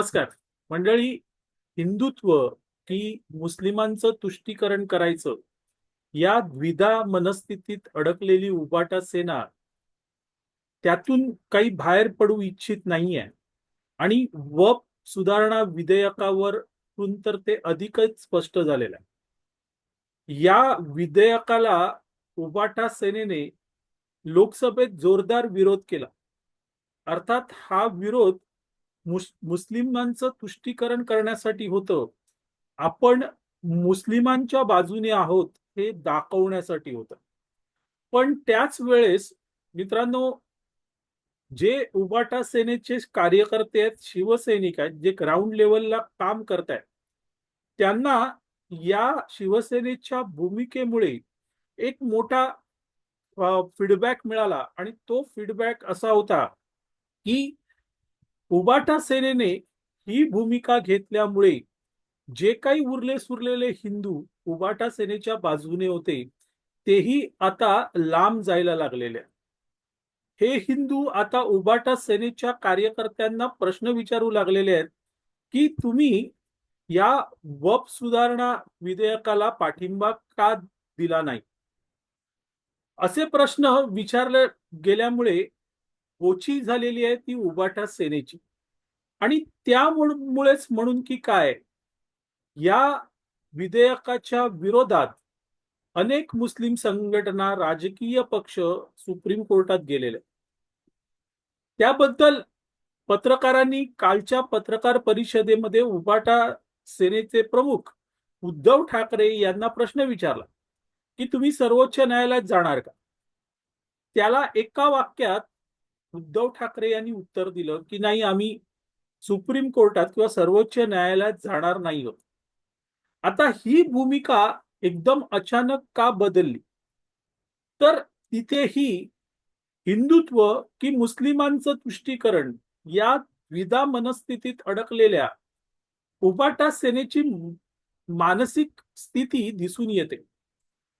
नमस्कार. मंडळी हिंदुत्व की मुस्लिमांचं तुष्टीकरण करायचं या द्विधा मनस्थितीत अडकलेली उबाटा सेना त्यातून काही बाहेर पडू इच्छित नाहीये आणि वप सुधारणा विधेयकावर तर ते अधिकच स्पष्ट झालेलं आहे. या विधेयकाला उबाटा सेनेने लोकसभेत जोरदार विरोध केला. अर्थात हा विरोध मुस्लिमांचं तुष्टीकरण करण्यासाठी होतं. आपण मुस्लिमांच्या बाजूने आहोत हे दाखवण्यासाठी होतं. पण त्याच वेळेस मित्रांनो जे उबाटा सेनेचे कार्यकर्ते आहेत शिवसैनिक आहेत जे ग्राउंड लेवलला काम करतायत त्यांना या शिवसेनेच्या भूमिकेमुळे एक मोठा फीडबॅक मिळाला आणि तो फीडबॅक असा होता की उबाटा सेनेने ही भूमिका घेतल्यामुळे जे काही उरले सुरलेले हिंदू उबाटा सेनेच्या बाजूने होते तेही आता लांब जायला लागलेले. हे हिंदू आता उबाटा सेनेच्या कार्यकर्त्यांना प्रश्न विचारू लागलेले आहेत की तुम्ही या वप सुधारणा विधेयकाला पाठिंबा का दिला नाही? असे प्रश्न विचारले गेल्यामुळे ओची झालेली आहे ती उबाटा सेनेची. आणि त्यामुळेच म्हणून की काय? या विधेयकाच्या विरोधात अनेक मुस्लिम संघटना राजकीय पक्ष सुप्रीम कोर्टात गेलेले त्याबद्दल पत्रकारांनी कालच्या पत्रकार परिषदेमध्ये उबाटा सेनेचे प्रमुख उद्धव ठाकरे यांना प्रश्न विचारला की तुम्ही सर्वोच्च न्यायालयात जाणार का? त्याला एका वाक्यात उद्धव ठाकरे यांनी उत्तर दिलं की नाही आम्ही सुप्रीम कोर्टात किंवा सर्वोच्च न्यायालयात जाणार नाही होत आता ही भूमिका एकदम अचानक का बदलली? तर तिथेही हिंदुत्व की मुस्लिमांचं तुष्टीकरण या द्विधा मनस्थितीत अडकलेल्या उबाटा सेनेची मानसिक स्थिती दिसून येते.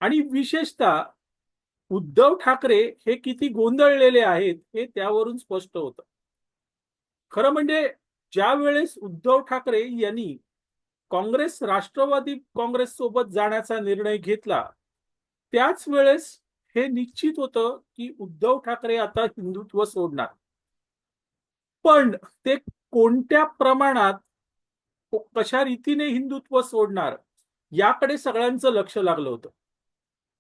आणि विशेषतः उद्धव ठाकरे हे किती गोंधळलेले आहेत हे त्यावरून स्पष्ट होतं. खरं म्हणजे ज्या वेळेस उद्धव ठाकरे यांनी काँग्रेस राष्ट्रवादी काँग्रेस सोबत जाण्याचा निर्णय घेतला त्याच वेळेस हे निश्चित होतं की उद्धव ठाकरे आता हिंदुत्व सोडणार. पण ते कोणत्या प्रमाणात कशा रीतीने हिंदुत्व सोडणार याकडे सगळ्यांचं लक्ष लागलं होतं.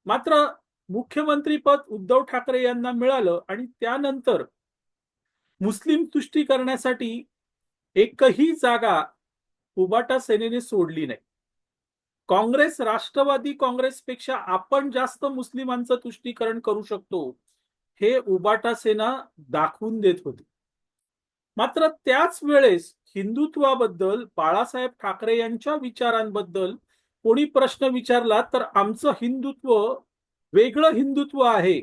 मात्र मुख्यमंत्रीपद उद्धव ठाकरे यांना मिळालं आणि त्यानंतर मुस्लिम तुष्टी करण्यासाठी एकही जागा उबाटा सेनेने सोडली नाही. काँग्रेस राष्ट्रवादी काँग्रेसपेक्षा आपण जास्त मुस्लिमांचं तुष्टीकरण करू शकतो हे उबाटा सेना दाखवून देत होती. मात्र त्याच वेळेस हिंदुत्वाबद्दल बाळासाहेब ठाकरे यांच्या विचारांबद्दल कोणी प्रश्न विचारला तर आमचं हिंदुत्व वेगळं हिंदुत्व आहे.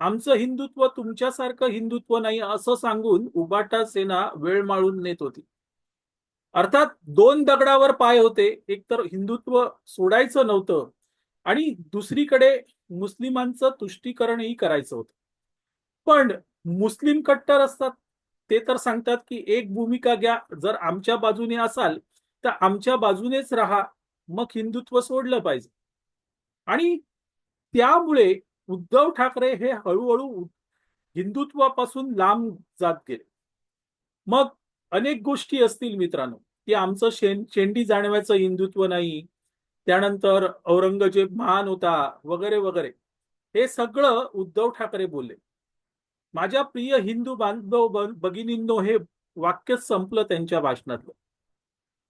आमचं हिंदुत्व तुमच्यासारखं हिंदुत्व नाही असं सांगून उबाटा सेना वेळ माळून नेत होती. अर्थात दोन दगडावर पाय होते. एक तर हिंदुत्व सोडायचं नव्हतं आणि दुसरीकडे मुस्लिमांचं तुष्टीकरणही करायचं होतं. पण मुस्लिम कट्टर असतात. ते तर सांगतात की एक भूमिका घ्या. जर आमच्या बाजूने असाल तर आमच्या बाजूनेच राहा. मग हिंदुत्व सोडलं पाहिजे. आणि त्यामुळे उद्धव ठाकरे हे हळूहळू हिंदुत्वापासून लांब जात गेले. मग अनेक गोष्टी असतील मित्रांनो की आमचं शें शेंडी जाणवायचं हिंदुत्व नाही त्यानंतर औरंगजेब महान होता वगैरे वगैरे. हे सगळं उद्धव ठाकरे बोलले. माझ्या प्रिय हिंदू बांधव भगिनींनो हे वाक्य संपलं त्यांच्या भाषणातलं.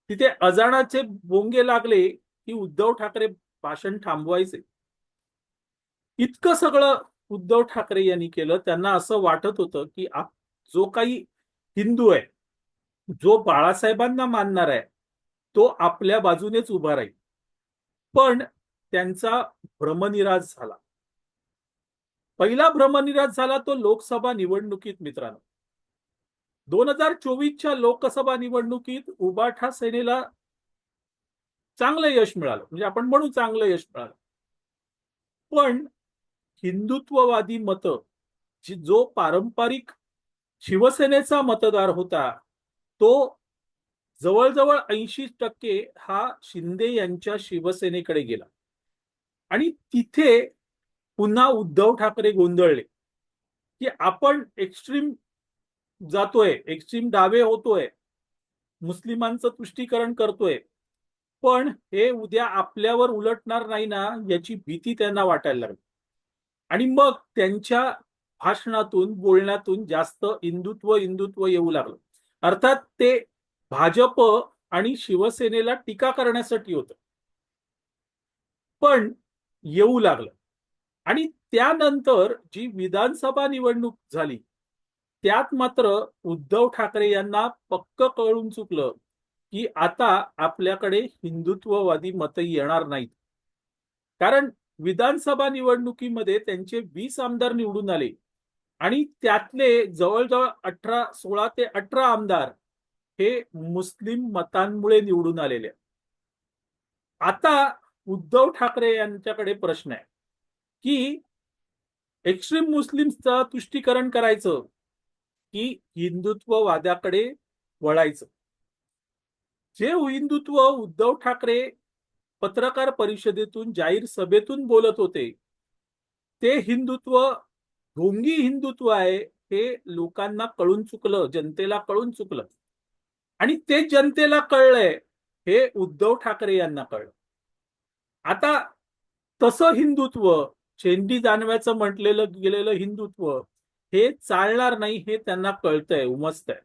तिथे अजाणाचे बोंगे लागले की उद्धव ठाकरे भाषण थांबवायचे. इतकं सगळं उद्धव ठाकरे यांनी केलं. त्यांना असं वाटत होतं की जो काही हिंदू आहे जो बाळासाहेबांना मानणार आहे तो आपल्या बाजूनेच उभा राहील. पण त्यांचा भ्रमनिराश झाला. पहिला भ्रमनिराश झाला तो लोकसभा निवडणुकीत मित्रांनो. दोन हजार चोवीसच्या लोकसभा निवडणुकीत उबाठा सेनेला चांगलं यश मिळालं. म्हणजे आपण म्हणू चांगलं यश मिळालं. पण हिंदुत्ववादी मत जो पारंपरिक शिवसेनेचा मतदार होता तो जवळजवळ ऐंशी टक्के हा शिंदे यांच्या शिवसेनेकडे गेला. आणि तिथे पुन्हा उद्धव ठाकरे गोंधळले की आपण एक्स्ट्रीम जातोय एक्स्ट्रीम डावे होतोय मुस्लिमांचं तुष्टीकरण करतोय पण हे उद्या आपल्यावर उलटणार नाही ना याची भीती त्यांना वाटायला लागली. आणि मग त्यांच्या भाषणातून बोलण्यातून जास्त हिंदुत्व हिंदुत्व येऊ लागलं. अर्थात ते भाजप आणि शिवसेनेला टीका करण्यासाठी होतं. पण येऊ लागलं. आणि त्यानंतर जी विधानसभा निवडणूक झाली त्यात मात्र उद्धव ठाकरे यांना पक्क कळून चुकलं की आता आपल्याकडे हिंदुत्ववादी मतं येणार नाहीत. कारण विधानसभा निवडणुकीमध्ये त्यांचे वीस आमदार निवडून आले. आणि त्यातले जवळजवळ अठरा सोळा ते अठरा आमदार हे मुस्लिम मतांमुळे निवडून आलेले आता उद्धव ठाकरे यांच्याकडे प्रश्न आहे की एक्स्ट्रीम मुस्लिम्सचं तुष्टीकरण करायचं की हिंदुत्ववाद्याकडे वळायचं? जे हिंदुत्व उद्धव ठाकरे पत्रकार परिषदेतून जाहीर सभेतून बोलत होते. ते हिंदुत्व ढोंगी हिंदुत्व आहे हे लोकांना कळून चुकलं जनतेला कळून चुकलं. आणि ते जनतेला कळलंय हे उद्धव ठाकरे यांना कळलं. आता तसं हिंदुत्व चेंडी जानव्याचं म्हटलेलं गेलेलं हिंदुत्व हे चालणार नाही हे त्यांना कळतंय उमजतंय.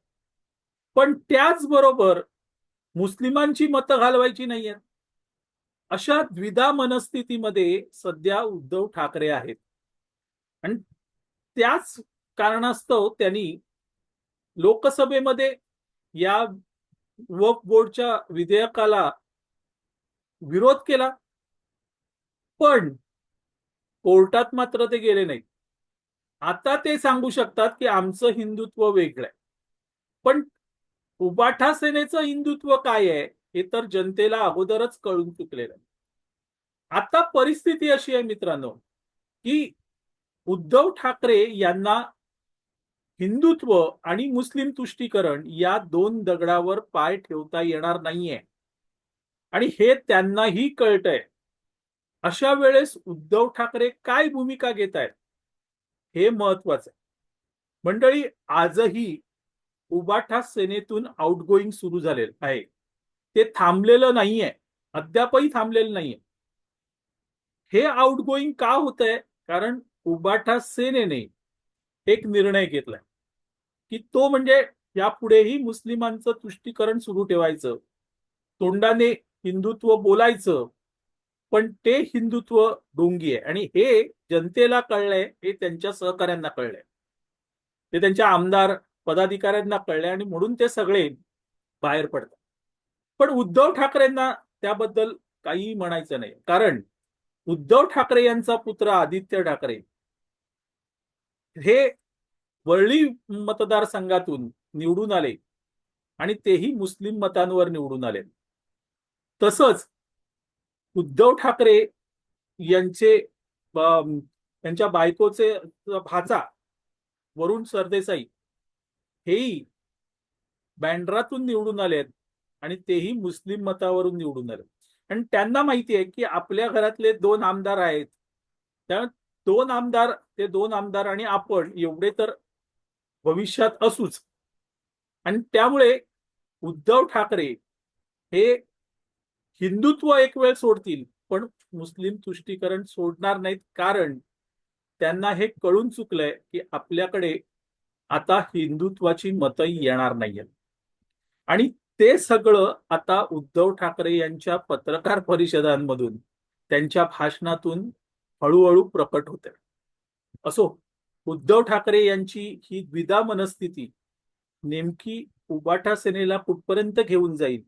पण त्याचबरोबर मुस्लिमांची मतं घालवायची नाहीयेत. अशा द्विधा मनस्थितीमध्ये सध्या उद्धव ठाकरे आहेत. आणि त्याच कारणास्तव त्यांनी लोकसभेमध्ये या वक्फ बोर्डच्या विधेयकाला विरोध केला. पण कोर्टात मात्र ते गेले नाही आता ते सांगू शकतात की आमचं हिंदुत्व वेगळं आहे. पण उबाठा सेनेचं हिंदुत्व काय आहे? हे तर जनतेला अगोदरच कळून चुकलेलं आहे. आता परिस्थिती अशी आहे मित्रांनो की उद्धव ठाकरे यांना हिंदुत्व आणि मुस्लिम तुष्टीकरण या दोन दगडावर पाय ठेवता येणार नाहीये. आणि हे त्यांनाही कळतंय. अशा वेळेस उद्धव ठाकरे काय भूमिका घेत आहेत हे महत्वाचं आहे. मंडळी आजही उबाठा सेनेतून आउटगोईंग सुरू झालेलं आहे. ते थांबलेलं नाहीये. अद्यापही थांबलेलं नाहीये. हे आउटगोईंग का होत आहे कारण उबाठा सेनेने एक निर्णय घेतलाय. की तो म्हणजे यापुढेही मुस्लिमांचं तुष्टीकरण सुरू ठेवायचं. तोंडाने हिंदुत्व बोलायचं. पण ते हिंदुत्व डोंगी आहे. आणि हे जनतेला कळलंय हे त्यांच्या सहकाऱ्यांना कळलंय. ते त्यांच्या आमदार पदाधिकाऱ्यांना कळलंय आणि म्हणून ते सगळे बाहेर पडतात. पण उद्धव ठाकरेंना त्याबद्दल काही म्हणायचं नाही. कारण उद्धव ठाकरे यांचा पुत्र आदित्य ठाकरे हे वरळी मतदारसंघातून निवडून आले आणि तेही मुस्लिम मतांवर निवडून आले. तसंच उद्धव ठाकरे यांचे त्यांच्या बायकोचे भाचा वरुण सरदेसाई हेही बँड्रातून निवडून आलेत. आणि तेही मुस्लिम मतावरून निवडून आले. आणि त्यांना माहिती आहे की आपल्या घरातले दोन आमदार आहेत. त्या दोन आमदार ते दोन आमदार आणि आपण एवढे तर भविष्यात असूच. आणि त्यामुळे उद्धव ठाकरे हे हिंदुत्व एक वेळ सोडतील पण मुस्लिम तुष्टीकरण सोडणार नाहीत कारण त्यांना हे कळून चुकलंय की आपल्याकडे आता हिंदुत्वाची मतं येणार नाहीये आणि ते सगळं आता उद्धव ठाकरे यांच्या पत्रकार परिषदांमधून त्यांच्या भाषणातून हळूहळू प्रकट होते असो उद्धव ठाकरे यांची ही द्विधा मनस्थिती नेमकी उबाठा सेनेला कुठपर्यंत घेऊन जाईल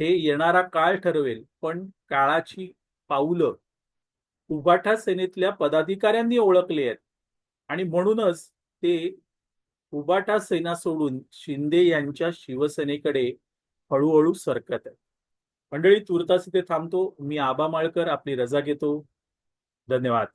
हे येणारा काळ ठरवेल पण काळाची पाऊलं उबाठा सेनेतल्या पदाधिकाऱ्यांनी ओळखली आहेत. आणि म्हणूनच ते उबाटा सेना सोडून शिंदे यांच्या शिवसेनेकडे हळूहळू सरकत आहे. मंडळी तुर्तास इथे थांबतो. मी आबा माळकर आपली रजा घेतो. धन्यवाद.